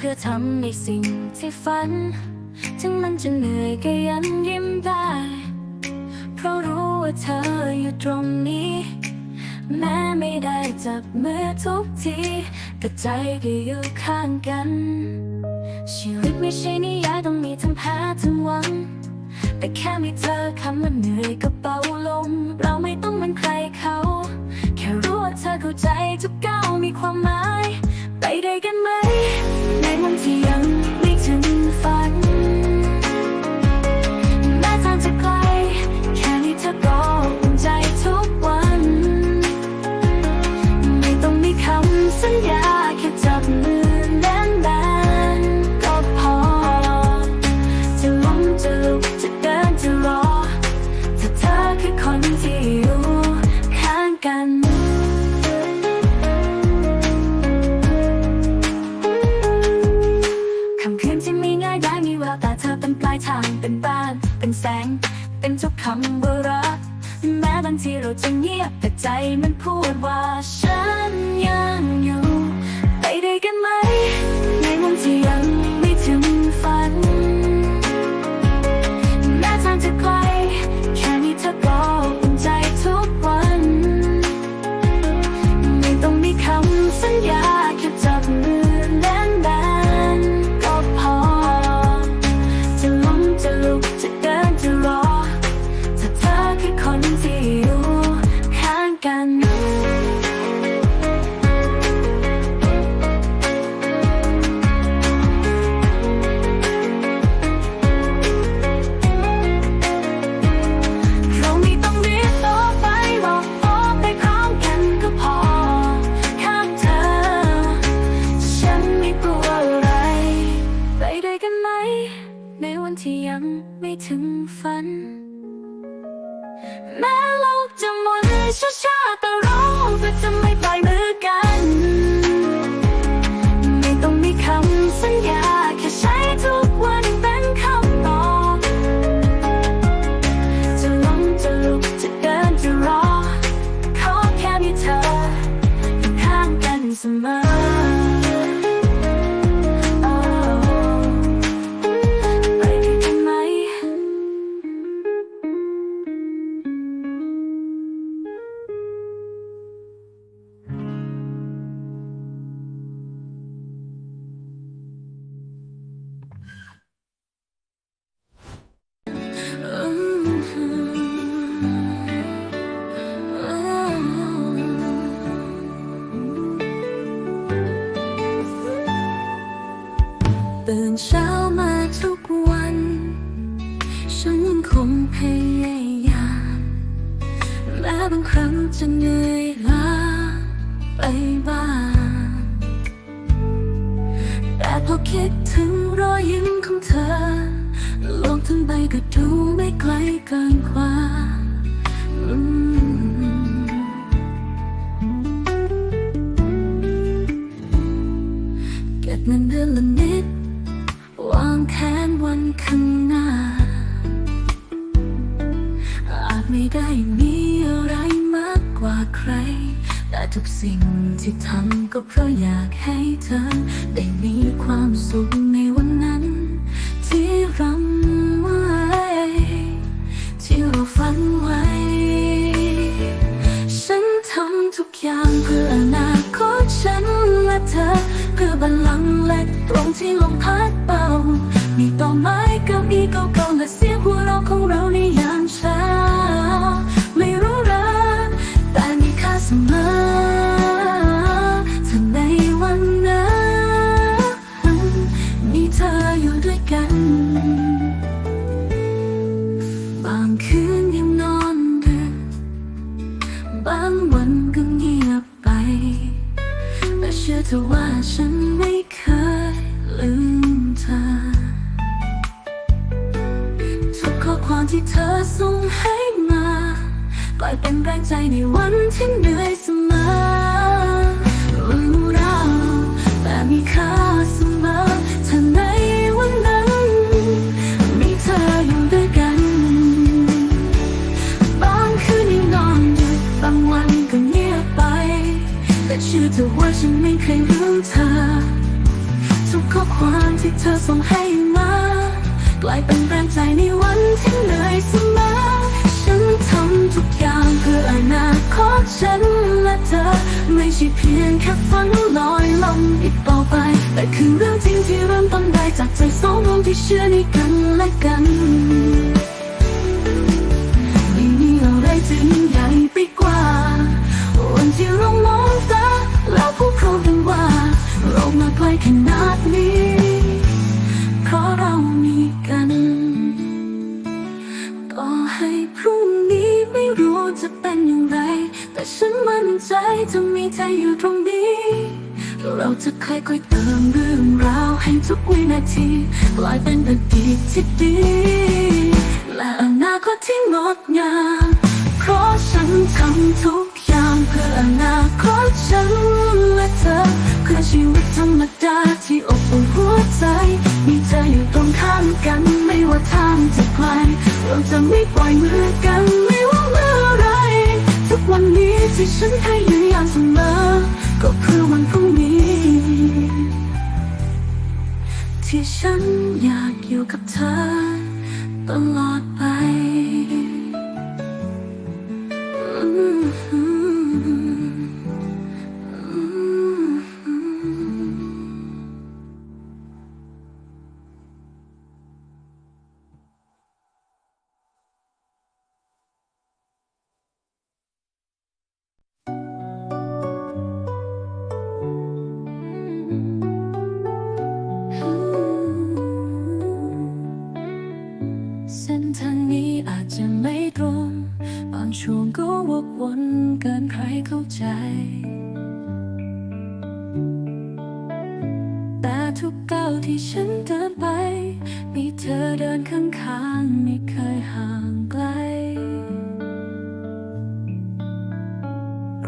เพื่อทำในสิ่งที่ฝัน ถึงมันจะเหนื่อยก็ยันยิ้มได้ เพราะรู้ว่าเธออยู่ตรงนี้ แม้ไม่ได้จับมือทุกที แต่ใจก็อยู่ข้างกัน ชีวิตไม่ใช่นิยายต้องมีทั้งแพ้ทั้งหวัง แต่แค่มีเธอคำว่าเหนื่อยก็เบาลง เราไม่ต้องเป็นใครเขา แค่รู้ว่าเธอเข้าใจทุกก้าวมีความหมาย ไปได้กันไหม empty young กันไหม ในวันที่ยังไม่ถึงฝัน แม้โลกจะหมุนช้าๆแต่เราก็จะไม่ เก็บเงินเดือนละนิด วางแผนวันข้างหน้า อาจไม่ได้มีอะไรมากกว่าใคร แต่ทุกสิ่งที่ทำก็เพราะอยากให้เธอ ได้มีความสุขใน ตรงที่ลมพัดเป่ามีต้นไม้กับอีกเก แต่ว่าฉันไม่เคยลืมเธอ ทุกข้อความที่เธอส่งให้มา กลายเป็นแรงใจในวันที่เหนื่อยเสมอฉันทำทุกอย่างเพื่ออนาคตฉันและเธอ ไม่ใช่เพียงแค่ฝันลอยลมอีกต่อไป แต่คือเรื่องจริงที่เริ่มต้นได้จากใจสองดวงที่เชื่อในกันและกันไม่มีอะได้ถึงใหญ่ไปกว่าวันที่เรามอง ตาแล้วพูดพร้อมกันว่าเรามาไกลขนาดนี้ เพราะเรามีกัน ต่อให้พรุ่งนี้ไม่รู้จะเป็นอย่างไร แต่ฉันมั่นใจจะมีเธออยู่ตรงนี้ เราจะค่อยๆเติมเรื่องราวให้ทุกวินาทีกลายเป็นอดีตที่ดี และอนาคตที่งดงาม เพราะฉันทำทุก เพื่ออนาคตฉันและเธอเพื่อชีวิตธรรมดาที่อบอุ่นหัวใจ มีเธออยู่ตรงข้ามกันไม่ว่าทางจะไกลเราจะไม่ปล่อยมือกันไม่ว่าเมื่อไรทุกวันนี้ที่ฉันพยายามเสมอ ก็เพื่อวันพรุ่งนี้ ที่ฉันอยากอยู่กับเธอ ตลอดไป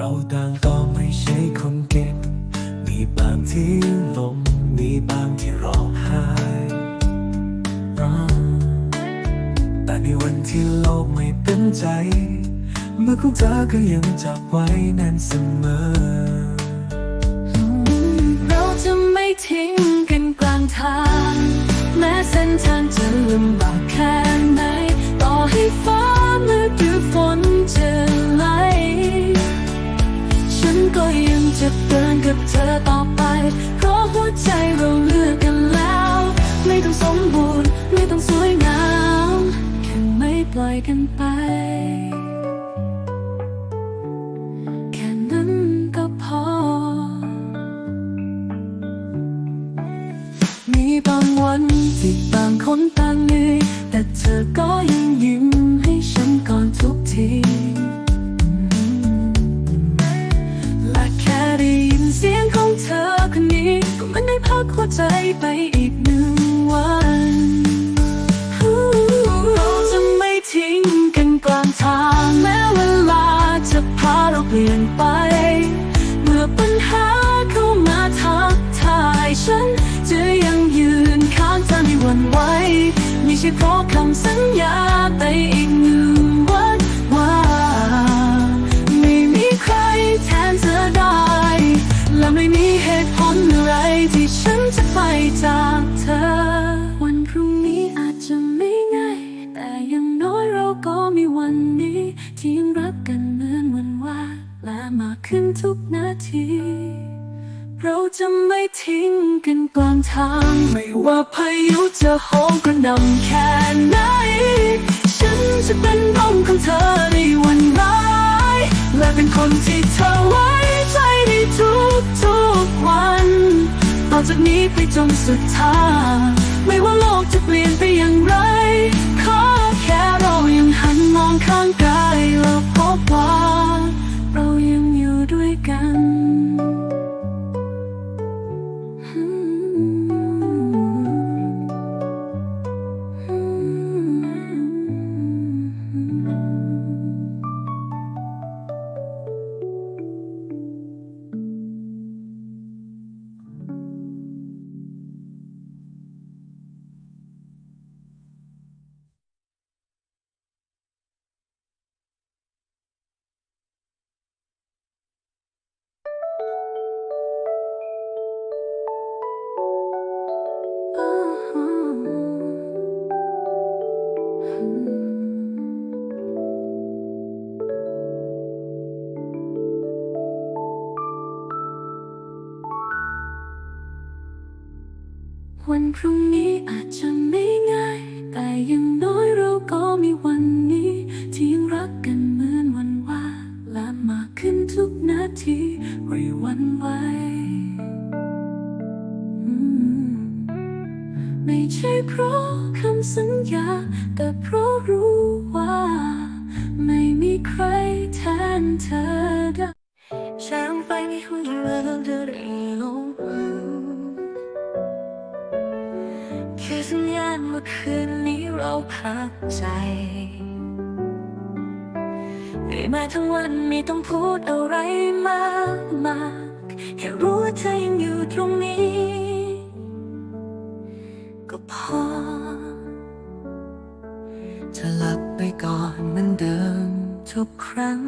เราต่างก็ไม่ใช่คนเก่งมีบางที่ลมมีบางที่ร้องไห้แต่ในวันที่โลกไม่เป็นใจ เมื่อของเธอก็ยังจับไว้แน่นเสมอ เราจะไม่ทิ้งกันกลางทาง แม้เส้นทางจะลำบากแค่ไหน ก็ยังจะเดินกับเธอต่อไป เพราะหัวใจเราเลือกกันแล้ว ไม่ต้องสมบูรณ์ ไม่ต้องสวยงาม แค่ไม่ปล่อยกันไป วันพรุ่งนี้อาจจะ คือสัญญาณว่าคืนนี้เราพักใจเหนื่อยมาทั้งวันไม่ต้องพูดอะไรมากมากแค่รู้ว่าเธอยังอยู่ตรงนี้ ก็พอเธอหลับไปก่อนเหมือนเดิมทุกครั้ง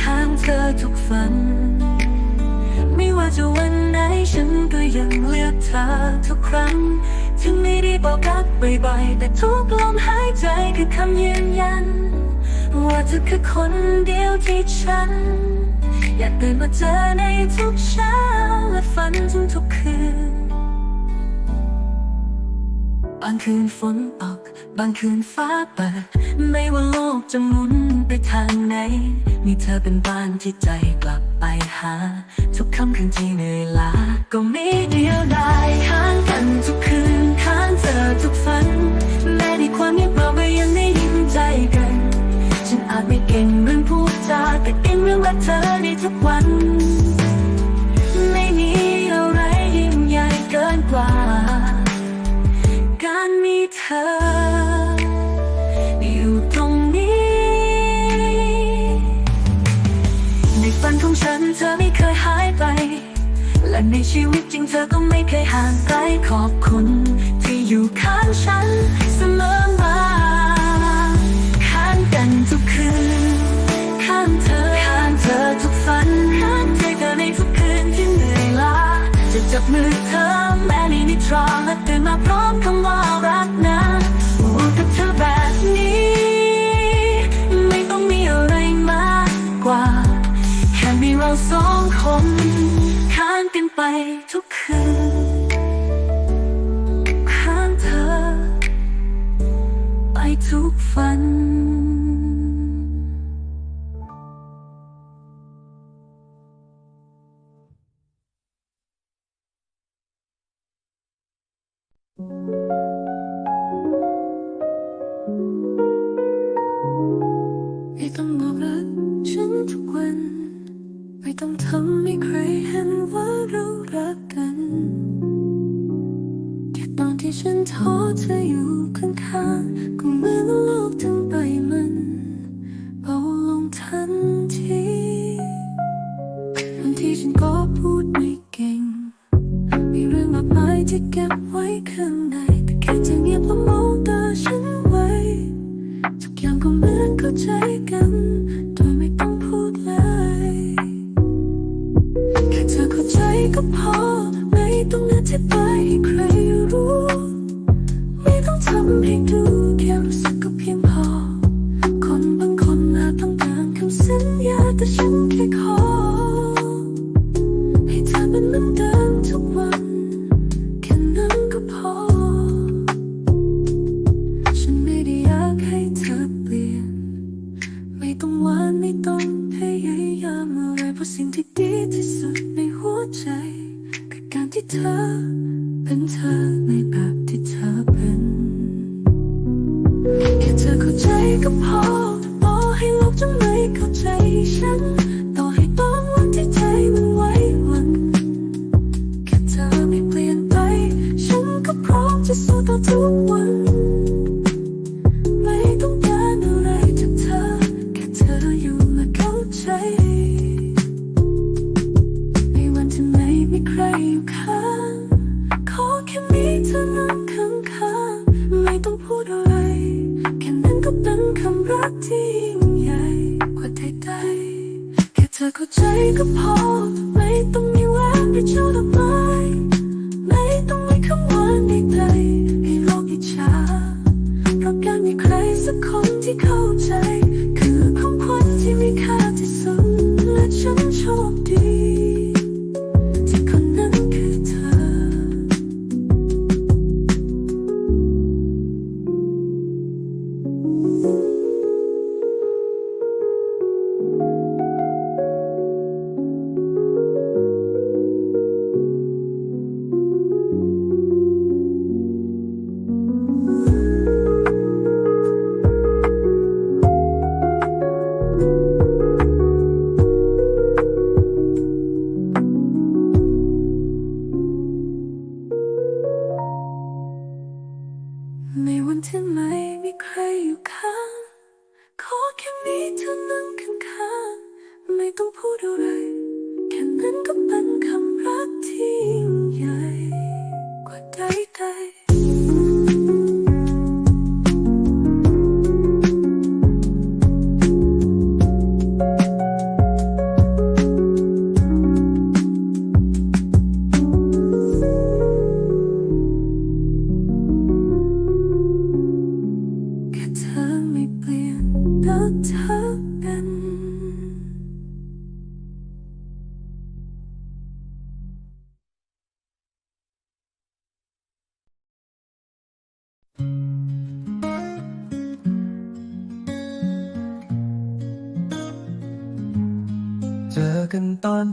ข้างเธอทุกฝัน ไม่ว่าจะวันไหนฉันก็ยังเลือกเธอทุกครั้ง ถึงไม่ได้บอกรักบ่อยๆแต่ทุกลมหายใจคือคำยืนยัน ว่าเธอคือคนเดียวที่ฉัน อยากตื่นมาเจอในทุกเช้าและฝันถึงทุกคืนางคืนฝนตก บางคืนฟ้าเปิด ไม่ว่าโลกจะหมุนไปทางไหน มีเธอเป็นบ้านที่ใจกลับไปหา ทุกค่ำคืนที่เหนื่อยล้าก็มีเดียวดายข้างกันทุกคืน ก็ไม่เคยห่างไกลขอบคุณ ที่อยู่ข้างฉันเสมอมาข้างกันทุกคืน ข้างเธอข้างเธอทุกฝันข้างใจเธอในทุกคืนที่เหนื่อยล้าจะจับมือเธอแม้ในนิทราและตื่นมาพร้อมคำว่ารักนะว่ากับเธอแบบนี้ ไม่ต้องมีอะไรมากกว่า แค่มีเราสองคน ทุกคืนข้างเธอ ไปทุกฝัน รักที่ยิ่งใหญ่กว่าใดๆแค่เธอเข้าใจก็พอ ไม่ต้องมีแววนหรือโชว์ดอกไม้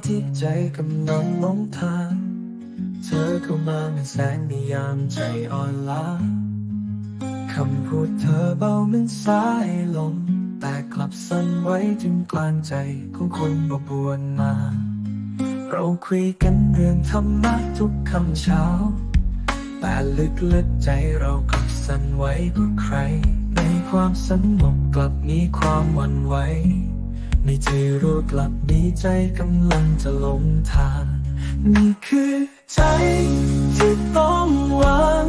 ที่ใจกำลังหลงทาง เธอเข้ามาเป็นแสงในยามใจอ่อนล้าคำพูดเธอเบาเหมือนสายลม แต่กลับสั่นไว้ถึงกลางใจของคนบบวนมา เราคุยกันเรื่องธรรมะทุกคำเช้า แต่ลึกๆใจเรากลับสั่นไหวเพราะใคร ในความสงบกลับมีความหวั่นไหว ในใจรู้กลับดีใจกำลังจะหลงทางนี่คือใจที่ต้องวาง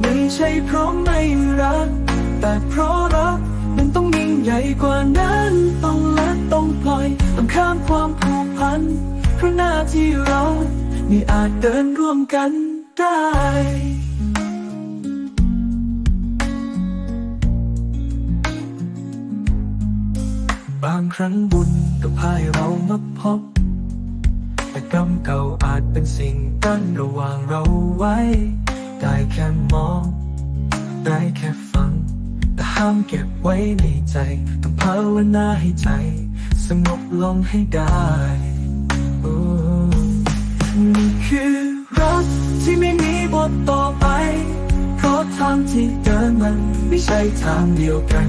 ไม่ใช่เพราะไม่รัก แต่เพราะรักมันต้องยิ่งใหญ่กว่านั้น ต้องละต้องปล่อย ต้องข้ามความผูกพันเพราะหน้าที่เราไม่อาจเดินร่วมกันได้างครั้งบุญก็พาให้เรามาพบ แต่กรรมเก่าอาจเป็นสิ่งกั้นระหว่างเราไว้ ได้แค่มอง ได้แค่ฟัง แต่ห้ามเก็บไว้ในใจต้องภาวนาให้ใจ สงบลงให้ได้นี่คือรักที่ไม่มีบทต่อไป เพราะทางที่เดินมันไม่ใช่ทางเดียวกัน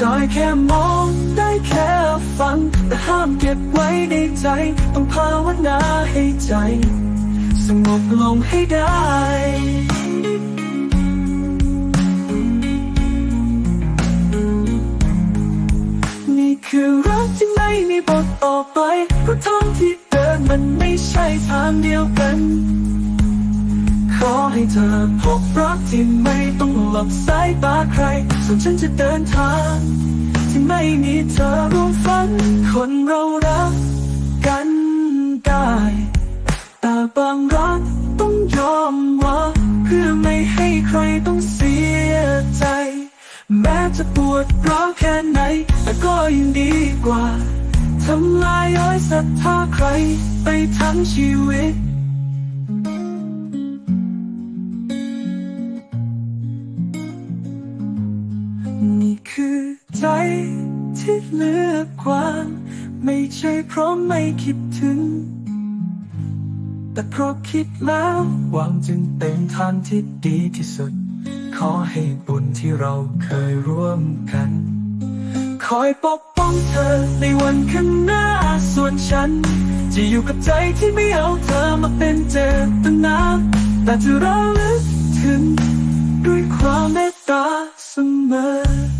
ได้แค่มองได้แค่ฟัง แต่ห้ามเก็บไว้ในใจ ต้องภาวนาให้ใจ สงบลงให้ได้นี่คือรักที่ไม่มีบทต่อไปเพราะทางที่เดินมันไม่ใช่ทางเดียวกัน อให้เธอพบรักที่ไม่ต้องหลับสายตาใคร ส่วนฉันจะเดินทาง ที่ไม่มีเธอร่วมฝัน คนเรารักกันได้แต่บางรักต้องยอมว่าเพื่อไม่ให้ใครต้องเสียใจ แม้จะปวดร้าวแค่ไหน แต่ก็ยังดีกว่าทำลายอ้อยศรัทธาใครไปทั้งชีวิต ใจที่เลือกกวาง ไม่ใช่เพราะไม่คิดถึง แต่เพราะคิดแล้วหวังจึงเต็มทางที่ดีที่สุด ขอให้บุญที่เราเคยร่วมกัน คอยปกป้องเธอในวันข้างหน้าส่วนฉัน จะอยู่กับใจที่ไม่เอาเธอมาเป็นเจตนาแต่จะระลึกถึง ด้วยความเมตตาเสมอ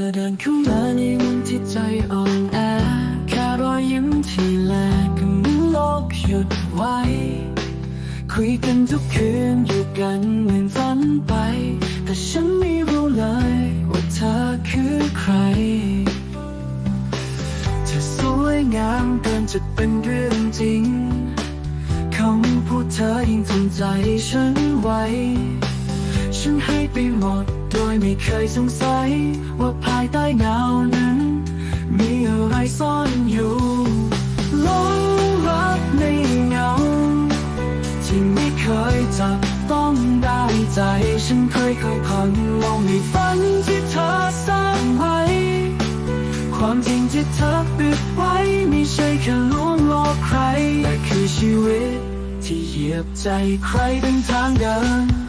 อเดินเข้ามาในวันที่ใจอ่อนแอแค่รอยยิ้มที่แลกก็เหมือนโลกหยุดไว้ คุยกันทุกคืนอยู่กันเหมือนฝันไป แต่ฉันไม่รู้เลยว่าเธอคือใครเธอสวยงามเกินจะเป็นเรื่องจริงคำพูดเธอยิ่งทำใจฉันไว้ ฉันให้ไปหมดโด ยไม่เคยสงสัย ว่าภายใต้เงานั้น มีอะไรซ่อนอยู่หลงรักในเงา ที่ไม่เคยจับต้องได้ใจ ฉันเคยเคยพังลงในฝันที่เธอสร้างไว้ ความจริงที่เธอปิดไว้ไม่ใช่แค่ลวงหลอกใครแต่คือชีวิต ที่เหยียบใจใครเป็นทางเดิน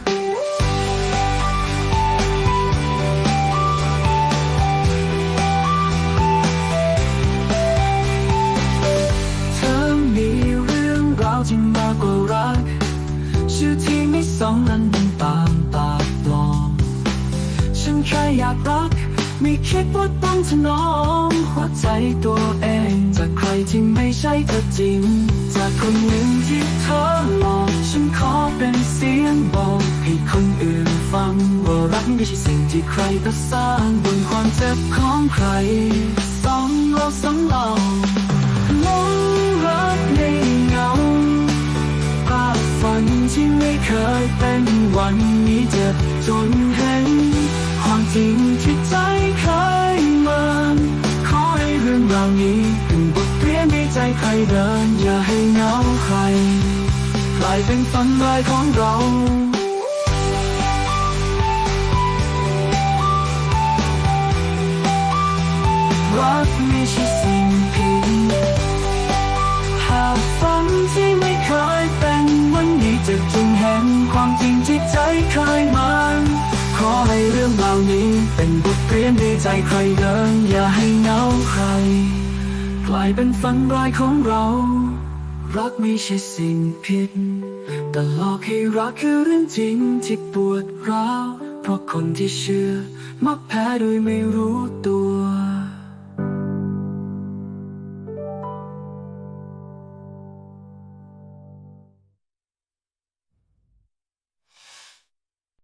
ากรัก ไม่คิดว่าต้องถนอมหัวใจตัวเอง จากใครที่ไม่ใช่เธอจริง จากคนหนึ่งที่เธอหลอกฉันขอเป็นเสียงบอกให้คนอื่นฟัง ว่ารักไม่ใช่สิ่งที่ใครก็สร้างบนความเจ็บของใครสองเราสองเราหลงรักในเงาภาพฝันที่ไม่เคยเป็นวันนี้เจ็บจนเห็ นความจริงที่ใจเคยมันขอให้เรื่องราวนี้เป็นบทเรียนในใจใครเดิน อย่าให้เหงาใครกลายเป็นฝันร้ายของเรารักไม่ใช่สิ่งผิดหากฝันที่ไม่เคยเป็นวันนี้จะจึงเห็นความจริงที่ใจเคยมันขอ ให้เรื่องราวนี้ เป็นบทเรียนในใจใครเดินอย่าให้เหงาใคร กลายเป็นฝันร้ายของเรา รักไม่ใช่สิ่งผิด แต่หลอกให้รักคือเรื่องจริงที่ปวดร้าว เพราะคนที่เชื่อ มักแพ้โดยไม่รู้ตัว